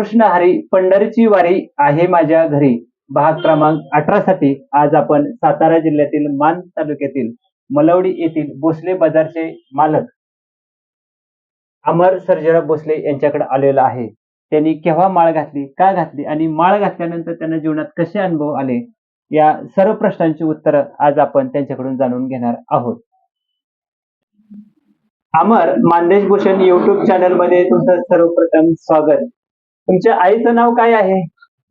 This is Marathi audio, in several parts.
कृष्ण हरी पंढरीची वारी आहे माझ्या घरी. भाग क्रमांक अठरा साठी आज आपण सातारा जिल्ह्यातील मान तालुक्यातील मलवडी येथील भोसले बाजारचे मालक अमर सर्जेराव भोसले यांच्याकडे आलेला आहे. त्यांनी केव्हा माळ घातली का घातली आणि माळ घातल्यानंतर त्यांना जीवनात कसे अनुभव आले या सर्व प्रश्नांची उत्तरं आज आपण त्यांच्याकडून जाणून घेणार आहोत. अमर मानदेश भूषण युट्यूब चॅनलमध्ये तुमचं सर्वप्रथम स्वागत. तुमच्या आईचं नाव काय आहे?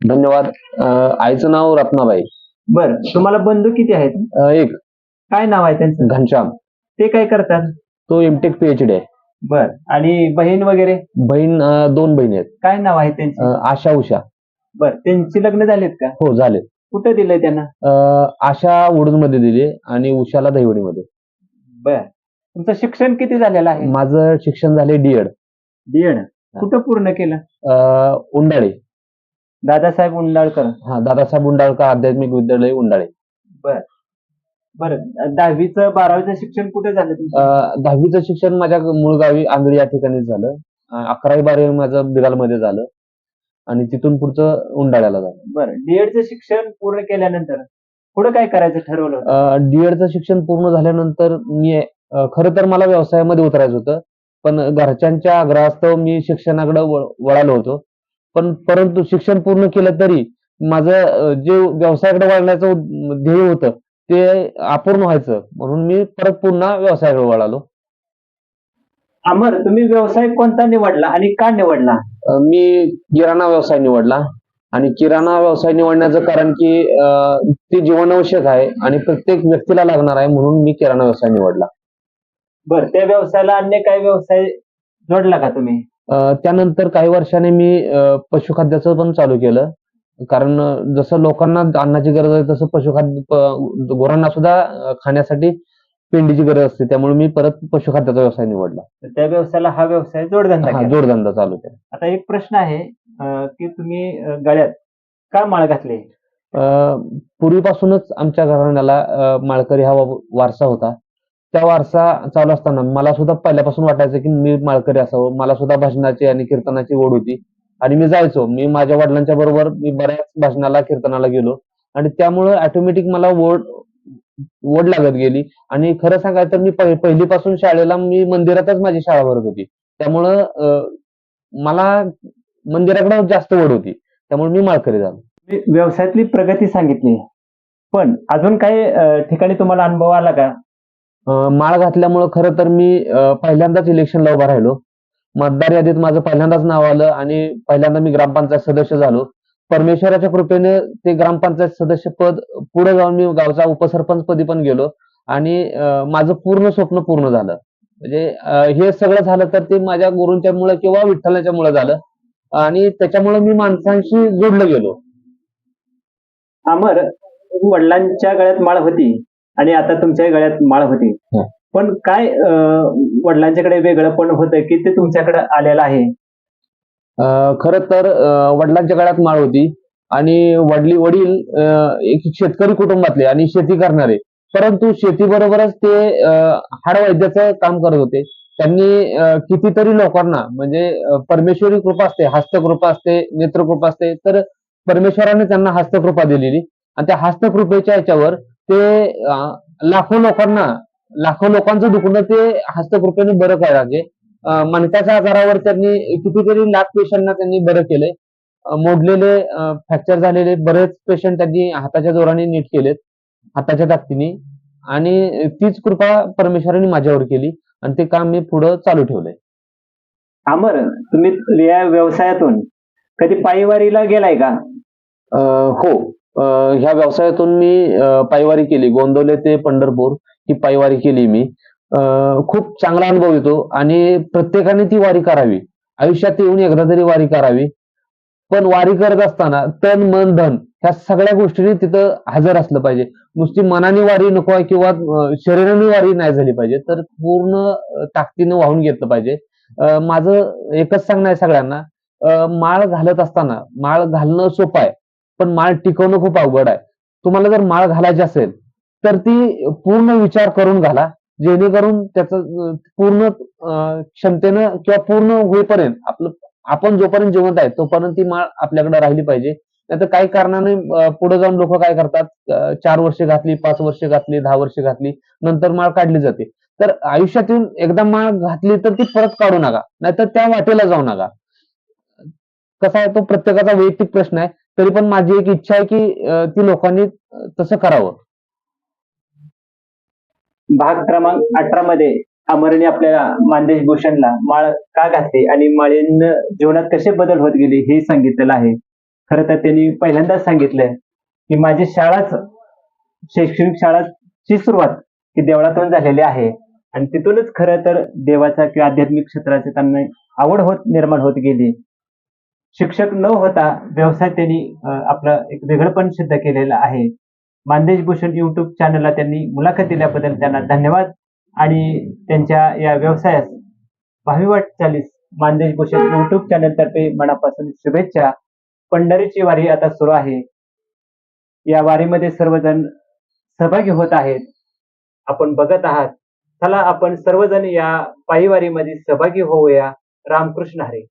धन्यवाद. अं, आईचं नाव रत्नाबाई. बर तुम्हाला बंधू किती आहेत? अं, एक. काय नाव आहे त्यांचं? घनश्याम. ते काय करतात? तो एमटेक पीएचडी आहे. बर आणि बहीण वगैरे? बहीण अं, दोन बहिणी आहेत. काय नाव आहे त्यांचे? अं, आशा उषा. बर त्यांची लग्न झालेत का? हो झाले कुठं दिलंय त्यांना? अं, आशा वडून मध्ये दिली आणि उषाला दहिवडीमध्ये. बर तुमचं शिक्षण किती झालेलं आहे? माझं शिक्षण झाले डीएड डीएड कुठं पूर्ण केलं? उंडाळे. दादासाहेब उंडाळकर. हा दादासाहेब उंडाळकर आध्यात्मिक विद्यालय उंडाळे. बर. बर. दहावीचं बारावीचं शिक्षण कुठे झालं तुमचं? अं, दहावीचं शिक्षण माझ्या मूळ गावी आंधळी या ठिकाणी झालं. अं, अकरावी बारावी माझं बिरालमध्ये झालं. आणि तिथून पुढचं उंडाळ्याला झालं. बरं. डीएडचं शिक्षण पूर्ण केल्यानंतर पुढे काय करायचं ठरवलं होतं? डीएडचं शिक्षण पूर्ण झाल्यानंतर मी अं, खरं तर मला व्यवसायामध्ये उतरायचं होतं. पण घरच्यांच्या आग्रहास्तव मी शिक्षणाकडे वळ- वळालो होतो. पण परंतु शिक्षण पूर्ण केलं तरी माझं जे व्यवसायाकडे वळण्याचं ध्येय होतं ते अपूर्ण व्हायचं. म्हणून मी परत पुन्हा व्यवसायाकडे वळालो. अमर तुम्ही व्यवसाय कोणता निवडला आणि का निवडला? मी किराणा व्यवसाय निवडला. आणि किराणा व्यवसाय निवडण्याचं कारण की ते जीवनावश्यक आहे आणि प्रत्येक व्यक्तीला लागणार आहे म्हणून मी किराणा व्यवसाय निवडला. बर त्या व्यवसायाला अन्य काय व्यवसाय जोडला का तुम्ही? अ, त्यानंतर काही वर्षाने मी अ, पशुखाद्याचं पण चालू केलं. कारण अ, जसं लोकांना अन्नाची गरज आहे तसं पशुखाद्य प- गुरांना सुद्धा अ, खाण्यासाठी पेंडीची गरज असते. त्यामुळे मी परत पशुखाद्याचा व्यवसाय निवडला. तर त्या व्यवसायाला हा व्यवसाय जोडधंदा हा केला. जोडधंदा चालू केला. आता एक प्रश्न आहे अं, की तुम्ही अं, गळ्यात का माळ घातली? अ, पूर्वीपासूनच आमच्या घराण्याला अ, माळकरी हा वा- वारसा होता. त्या वारसा चालू असताना मला सुद्धा पहिल्यापासून वाटायचं की मी माळकरी असावं. मला सुद्धा भजनाची आणि कीर्तनाची ओढ होती. आणि मी जायचो. मी माझ्या वडिलांच्या बरोबर मी बऱ्याच भजनाला कीर्तनाला गेलो. आणि त्यामुळं ऑटोमॅटिक मला ओढ ओढ लागत गेली. आणि खरं सांगायचं तर मी पहिलीपासून शाळेला मी मंदिरातच माझी शाळा भरत होती. त्यामुळं मला मंदिराकडे जास्त ओढ होती. त्यामुळे मी माळकरी झालो. व्यवसायातली प्रगती सांगितली. पण अजून काही ठिकाणी तुम्हाला अनुभव आला का? माळ घातल्यामुळं खरं तर मी पहिल्यांदाच इलेक्शनला उभा राहिलो. मतदार यादीत माझं पहिल्यांदाच नाव आलं आणि पहिल्यांदा मी ग्रामपंचायत सदस्य झालो. परमेश्वराच्या कृपेने ते ग्रामपंचायत सदस्य पद पुढे जाऊन मी गावचा उपसरपंच पदी पण गेलो आणि माझं पूर्ण स्वप्न पूर्ण झालं. म्हणजे हे सगळं झालं तर ते माझ्या गुरूंच्या मुळे किंवा विठ्ठलाच्या मुळे झालं आणि त्याच्यामुळे मी माणसांशी जोडलं गेलो. अमर वडिलांच्या गळ्यात माळ होती. आणि आता तुमच्या गळ्यात माळ होती. पण काय वडिलांच्याकडे वेगळं पण होतं की ते तुमच्याकडे आलेलं आहे? खरं तर वडिलांच्या काळात माळ होती आणि वडली वडील एक शेतकरी कुटुंबातले आणि शेती करणारे. परंतु शेतीबरोबरच ते हाडवैद्याचं काम करत होते. त्यांनी कितीतरी लोकांना म्हणजे परमेश्वरी कृपा असते हस्तकृपा असते नेत्रकृपा असते तर परमेश्वराने त्यांना हस्तकृपा दिलेली. आणि त्या हस्तकृपेच्या ह्याच्यावर ते लाखो लोकांना लाखो लोकांचं दुखणं ते हस्तकृपेने बरं करायचे. मणक्याच्या आजारावर त्यांनी कितीतरी लाख पेशंटना त्यांनी बरं केले. मोडलेले फ्रॅक्चर झालेले बरेच पेशंट त्यांनी हाताच्या जोराने नीट केलेत हाताच्या ताकदीने. आणि तीच कृपा परमेश्वराने माझ्यावर केली आणि ते काम मी पुढं चालू ठेवलंय. अमर तुम्ही या व्यवसायातून कधी पायीवारीला गेलाय का? हो. ह्या व्यवसायातून मी अं, पायवारी केली. गोंदवले ते पंढरपूर ही पायवारी केली मी. अं, खूप चांगला अनुभव येतो आणि प्रत्येकाने ती वारी करावी. आयुष्यात येऊन एकदा तरी वारी करावी. पण वारी करत असताना तन मन धन ह्या सगळ्या गोष्टींनी तिथं हजर असलं पाहिजे. नुसती मनाने वारी नको आहे किंवा शरीराने वारी नाही झाली पाहिजे तर पूर्ण ताकदीनं वाहून घेतलं पाहिजे. माझं एकच सांगणं आहे सगळ्यांना. अं, माळ घालत असताना माळ घालणं सोपं आहे. पण माळ टिकवणं खूप अवघड आहे. तुम्हाला जर माळ घालायची असेल तर ती पूर्ण विचार करून घाला जेणेकरून त्याचं पूर्ण क्षमतेनं किंवा पूर्ण होईपर्यंत आपलं आपण जोपर्यंत जिवंत आहे तोपर्यंत ती माळ आपल्याकडे राहिली पाहिजे. नाहीतर काही कारणाने पुढे जाऊन लोक काय करतात चार वर्ष घातली पाच वर्षे घातली दहा वर्षे घातली नंतर माळ काढली जाते. तर आयुष्यातून एकदा माळ घातली तर ती परत काढू नका नाहीतर त्या वाटेला जाऊ नका. कसा आहे तो प्रत्येकाचा वैयक्तिक प्रश्न आहे. तरी पण माझी एक इच्छा आहे की ती लोकांनी तसं करावं. भाग क्रमांक अठरा मध्ये अमरने आपल्या मानदेश भूषणला माळ का घातली आणि माळेन जीवनात कसे बदल होत गेले हे सांगितलेलं आहे. खरं तर त्यांनी पहिल्यांदाच सांगितलंय की माझी शाळाच शैक्षणिक शाळाची सुरुवात ही देवळातून झालेली आहे. आणि तिथूनच खरं तर देवाचा किंवा आध्यात्मिक क्षेत्राची त्यांना आवड होत निर्माण होत गेली. शिक्षक न होता व्यवसाय त्यांनी आपलं एक वेगळंपण सिद्ध केलेलं आहे. मानदेश भूषण युट्यूब चॅनलला त्यांनी मुलाखत दिल्याबद्दल त्यांना धन्यवाद. आणि त्यांच्या या व्यवसायास भावी वाटचालीस मानदेश भूषण युट्यूब चॅनल तर्फे मनापासून शुभेच्छा. पंढरीची वारी आता सुरू आहे. या वारीमध्ये सर्वजण सहभागी होत आहेत. आपण बघत आहात. चला आपण सर्वजण या पायीवारीमध्ये सहभागी होऊया. रामकृष्ण हरे.